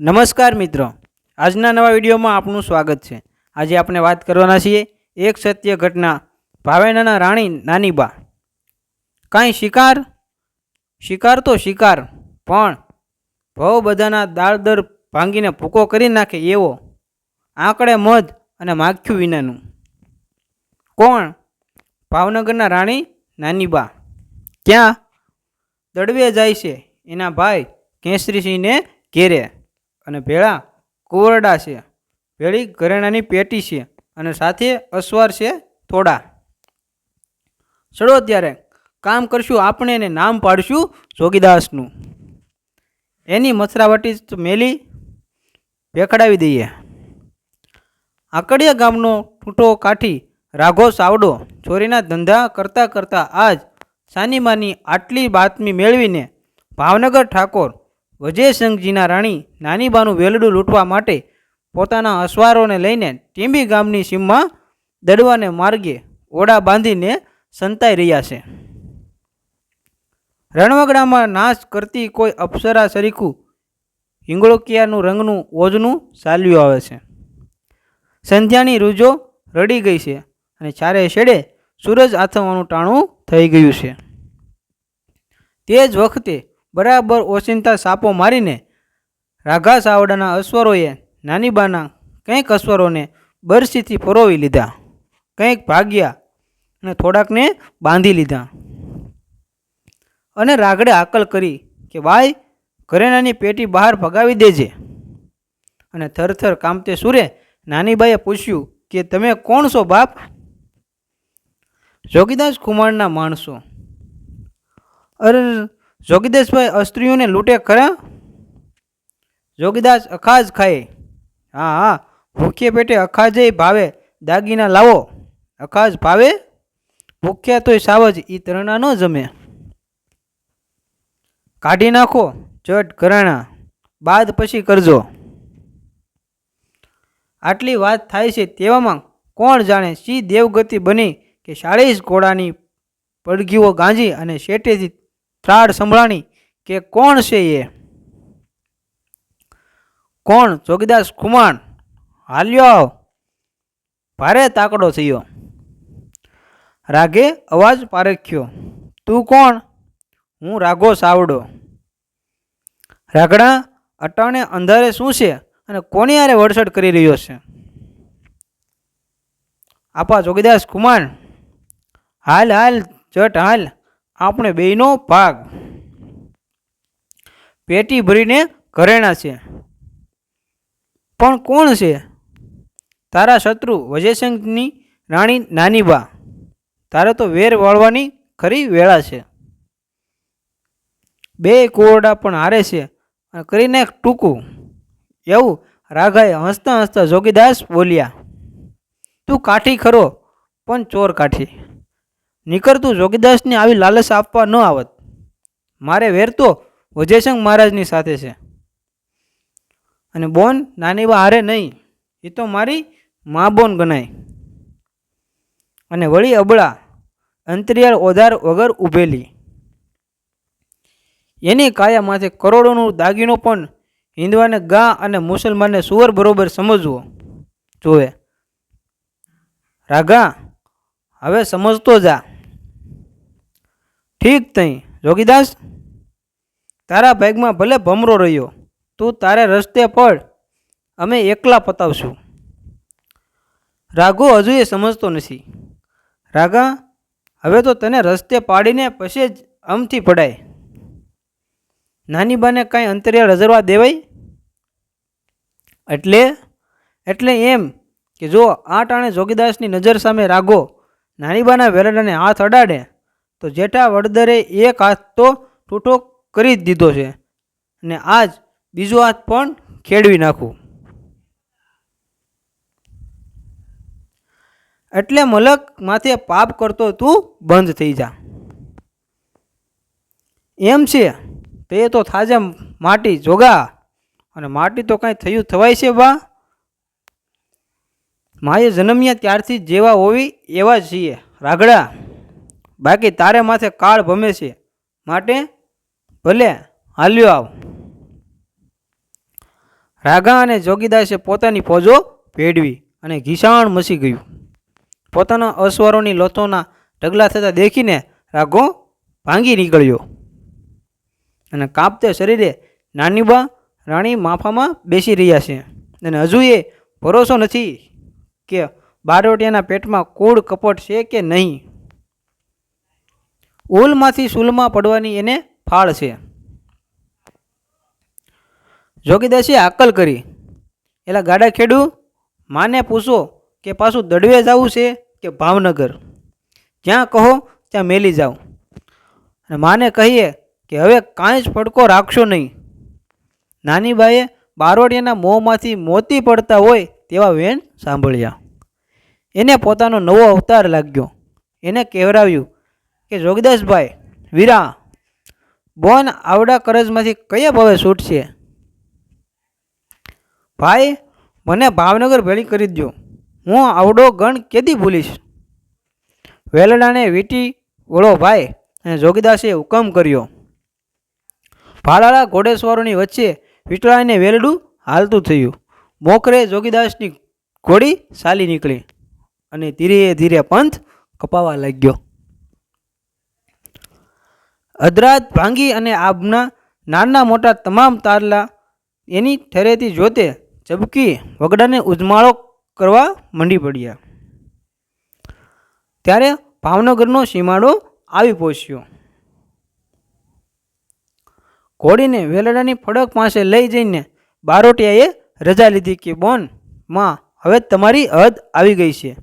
નમસ્કાર મિત્રો. આજના નવા વિડીયોમાં આપનું સ્વાગત છે. આજે આપણે વાત કરવાના છીએ એક સત્ય ઘટના ભાવેનાના રાણી નાનીબા કાંઈ શિકાર? શિકાર તો શિકાર, પણ ભવ બધાના દાળ દર ભાંગીને ભૂકો કરી નાખે એવો આંકડે મધ અને માખ્યું વિનાનું. કોણ? ભાવનગરના રાણી નાનીબા ક્યાં? દડવે જાય છે. એના ભાઈ કેસરીસિંહને ઘેરે. અને ભેળા કુવરડા છે. ભેળી ઘરેણાની પેટી છે અને સાથે અસવાર છે થોડા. ચડો ત્યારે કામ કરશું આપણે એને નામ પાડશું જોગીદાસનું. એની મથરાવટી મેલી ભેખડાવી દઈએ. આકડિયા ગામનો ટૂંટો કાઠી રાઘો સાવડો ચોરીના ધંધા કરતાં કરતાં આજ સાનીમાની આટલી બાતમી મેળવીને ભાવનગર ઠાકોર વજયસંઘજીના રાણી નાનીબાનું વેલડું લૂંટવા માટે પોતાના અસવારોને લઈને ટીંબી ગામની સીમમાં દડવાને માર્ગે ઓડા બાંધીને સંતાઈ રહ્યા છે. રણવગડામાં નાશ કરતી કોઈ અપ્સરા સરીખું હિંગળોકિયાનું રંગનું ઓજનું ચાલ્યું આવે છે. સંધ્યાની રૂજો રડી ગઈ છે અને ચારે છેડે સૂરજ આથમવાનું ટાણું થઈ ગયું છે. તે જ વખતે બરાબર ઓચિંતા સાપો મારીને રાઘા સાવડાના અશ્વરોએ નાનીબાના કંઈક અશ્વરોને બરસીથી ફરોવી લીધા, કંઈક ભાગ્યા અને થોડાકને બાંધી લીધા. અને રાગડે આકલ કરી કે ભાઈ ઘરેણાની પેટી બહાર ભગાવી દેજે. અને થરથર કામતે સુરે નાનીબાઈએ પૂછ્યું કે તમે કોણ છો બાપ? જોગીદાસ કુમારના માણસો. અરે જોગીદાસભાઈ અસ્ત્રીઓને લૂંટે ખરા? જોગીદાસ અખાજ ખાય. હા હા. ભૂખ્ય પેટે અખાજે ભાવે. દાગીના લાવો. અખાજ ભાવે? ભૂખ્યા તોય સાવજ ઈ તરણા ન જમે. કાઢી નાખો. ચટ ઘરાણા. બાદ પછી કરજો. આટલી વાત થાય છે તેવામાં કોણ જાણે સી દેવગતિ બની કે ચાળીસ ઘોડાની પડઘીઓ ગાંજી અને શેટેથી ત્રાડ સંભળાણી કે કોણ છે એ? કોણ? જોગીદાસ ખુમાણ. હાલ્યો ભારે તાકડો થયો. રાગે અવાજ પારખ્યો. તું કોણ? હું રાઘો સાવડો. રાગડા અટાણે અંધારે શું છે અને કોની આરે વડસડ કરી રહ્યો છે? આપા જોગીદાસ કુમાર હાલ હાલ, જટ, હાલ. આપણે બેયનો ભાગ પેટી ભરીને ઘરેણા છે. પણ કોણ છે? તારા શત્રુ વજયસંઘની રાણી નાનીબા. તારે તો વેર વાળવાની ખરી વેળા છે. બે કોરડા પણ હારે છે કરીને ટૂંકું. એવું રાઘાએ હસતા હસતા જોગીદાસ બોલ્યા, તું કાઠી ખરો, પણ ચોર કાઠી. નીકળતું જોગીદાસને આવી લાલચ આપવા ન આવત. મારે વેર તો વજયસંગ મહારાજની સાથે છે. અને બોન નાની બા હારે નહીં એ તો મારી મા બોન ગણાય. અને વળી અબળા અંતરિયાળ ઓધાર વગર ઊભેલી એની કાયા માથે કરોડોનું દાગીનો પણ હિન્દવાને ગા અને મુસલમાનને સુવર બરોબર સમજવો જોવે. રાઘા, હવે સમજતો જા. ઠીક તઈ. જોગીદાસ, તારા ભાગમાં ભલે ભમરો રહ્યો, તું તારે રસ્તે પડ, અમે એકલા પતાવશું. રાઘો હજુ એ સમજતો નથી. રાઘા, હવે તો તને રસ્તે પાડીને પછી જ અમથી પડાય. નાની બાને કાંઈ અંતરિયાળ રજરવા દેવાય? એટલે એટલે એમ કે જો આ ટાણે જોગીદાસની નજર સામે રાગો નાનીબાના વેલડાને હાથ અડાડે તો જેઠા વડદરે એક હાથ તો ટૂંટો કરી જ દીધો છે અને આજ બીજો હાથ પણ ખેડવી નાખું. એટલે મલક માથે પાપ કરતો તું બંધ થઈ જા. એમ છે, તે તો થાજે માટી જોગા અને માટી તો કાંઈ થયું થવાય છે બા? માએ જન્મ્યા ત્યારથી જેવા હોવી એવા જ છીએ, રાગડા. બાકી તારે માથે કાળ ભમે છે. માટે ભલે, હાલ્યો આવ. રાઘા અને જોગીદાસે પોતાની ફોજો ભેળવી અને ઘીસાણ મસી ગયું. પોતાના અસવારોની લોથોના ઢગલા થતાં દેખીને રાઘો ભાંગી નીકળ્યો. અને કાપતે શરીરે નાનીબા રાણી માફામાં બેસી રહ્યા છે. અને હજુ એ ભરોસો નથી કે બારોટિયાના પેટમાં કૂળ કપટ છે કે નહીં. ઉલમાંથી સૂલમાં પડવાની એને ફાળ છે. જોગીદાસે આકલ કરી. એલા ગાડા ખેડું, માને પૂછો કે પાછું દડવે જવું છે કે ભાવનગર? જ્યાં કહો ત્યાં મેલી જાઓ અને માને કહીએ કે હવે કાંઈ જ ફડકો રાખશો નહીં. નાની બાઈએ બારોડિયાના મોંમાંથી મોતી પડતા હોય તેવા વેણ સાંભળ્યા. એને પોતાનો નવો અવતાર લાગ્યો. એને કહેવરાવ્યું કે જોગદાસભાઈ વીરા, બોન આવડા કરજમાંથી કયા ભાવે છૂટશે ભાઈ, મને ભાવનગર ભેળી કરી દો હું આવડો ગણ કેદી ભૂલીશ? વેલડાને વીટી ઓળો ભાઈ અને જોગીદાસે હુકમ કર્યો. ભાલાળા ઘોડેશ્વરોની વચ્ચે વીટળાને વેલડું હાલતું થયું. મોકરે જોગીદાસની ઘોડી ચાલી નીકળી અને ધીરે ધીરે પંથ કપાવા લાગ્યો. અધરાત ભાંગી અને આબના નાના મોટા તમામ તારલા એની ઠરેથી જોતે ઝબકી વગડાને ઉજમાળો કરવા મંડી પડ્યા. ત્યારે ભાવનગરનો સીમાડો આવી પહોંચ્યો. ઘોડીને વેલડાની ફડક પાસે લઈ જઈને બારોટિયાએ રજા લીધી કે, બોન, માં, હવે તમારી હદ આવી ગઈ છે.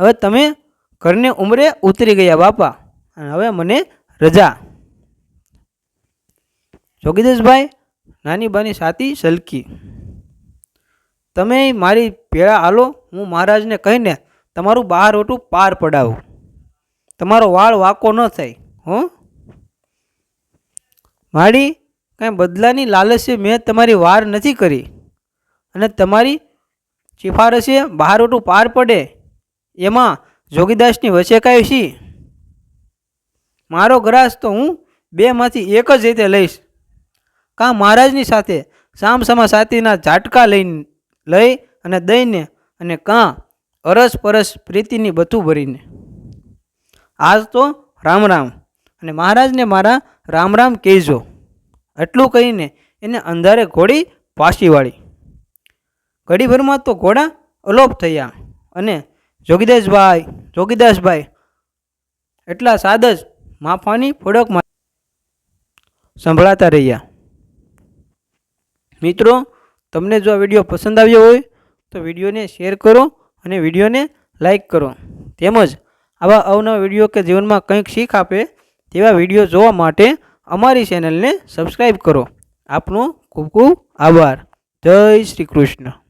હવે તમે ઘરને ઉંમરે ઉતરી ગયા, બાપા. અને હવે મને રજા. જોગીદાસભાઈ, નાની બાની સાતી સલકી. તમે મારી ભેળા હાલો હું મહારાજને કહીને તમારું બહાર ઓટું પાર પડાવું. તમારો વાળ વાકો ન થાય, હો. મારી કાંઈ બદલાની લાલચે મેં તમારી વાર નથી કરી. અને તમારી સિફારસે બહાર ઓટું પાર પડે, એમાં જોગીદાસની વચ્ચે કાંઈ છી મારો ગ્રાસ તો હું બેમાંથી એક જ રીતે લઈશ. કાં મહારાજની સાથે સામસામા સાતીના ઝાટકા લઈને લઈ અને દઈને અને કાં અરસ પરસ પ્રીતિની બથું ભરીને. આજ તો રામ રામ અને મહારાજને મારા રામ રામ કહેજો. એટલું કહીને એને અંધારે ઘોડી પાછી વાળી. ઘડીભરમાં તો ઘોડા અલોપ થયા અને જોગીદાસભાઈ જોગીદાસભાઈ એટલા સાદ જ માફાની ફોડકમાં સંભળાતા રહ્યા. મિત્રો, તમને જો આ વીડિયો પસંદ આવ્યો હોય, તો વિડીયોને શેર કરો અને વિડીયોને લાઈક કરો. તેમજ આવા અવનવા વીડિયો કે જીવનમાં કંઈક શીખ આપે તેવા વીડિયો જોવા માટે અમારી ચેનલને સબસ્ક્રાઈબ કરો. આપનો ખૂબ ખૂબ આભાર. જય શ્રી કૃષ્ણ.